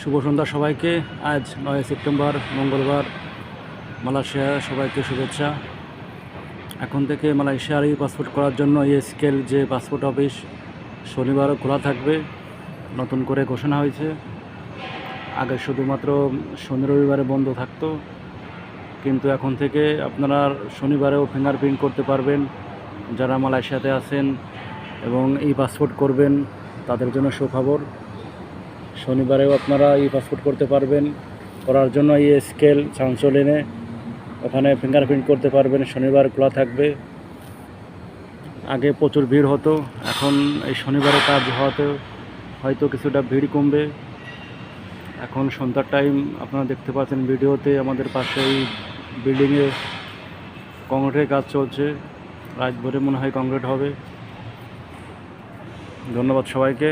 শুভ সন্ধ্যা সবাইকে। আজ নয় সেপ্টেম্বর, মঙ্গলবার। মালয়েশিয়া সবাইকে শুভেচ্ছা। এখন থেকে মালয়েশিয়ার পাসপোর্ট করার জন্য এই স্কেল যে পাসপোর্ট অফিস শনিবারও খোলা থাকবে, নতুন করে ঘোষণা হয়েছে। আগে শুধুমাত্র শনি রবিবারে বন্ধ থাকতো, কিন্তু এখন থেকে আপনারা শনিবারেও ফিঙ্গারপ্রিন্ট করতে পারবেন। যারা মালয়েশিয়াতে আছেন এবং এই পাসপোর্ট করবেন, তাদের জন্য সুখবর। শনিবারেও আপনারা এই পাসপোর্ট করতে পারবেন। করার জন্য এই স্কেল চাঞ্চলিনে ওখানে ফিঙ্গারপ্রিন্ট করতে পারবেন, শনিবার খোলা থাকবে। আগে প্রচুর ভিড় হতো, এখন এই শনিবারে কাজ হওয়াতে হয়তো কিছুটা ভিড় কমবে। এখন সন্ধ্যার টাইম আপনারা দেখতে পাচ্ছেন ভিডিওতে আমাদের পাশে এই বিল্ডিংয়ে কংক্রিটের কাজ চলছে। রাত ভরে মনে হয় কংক্রিট হবে। ধন্যবাদ সবাইকে।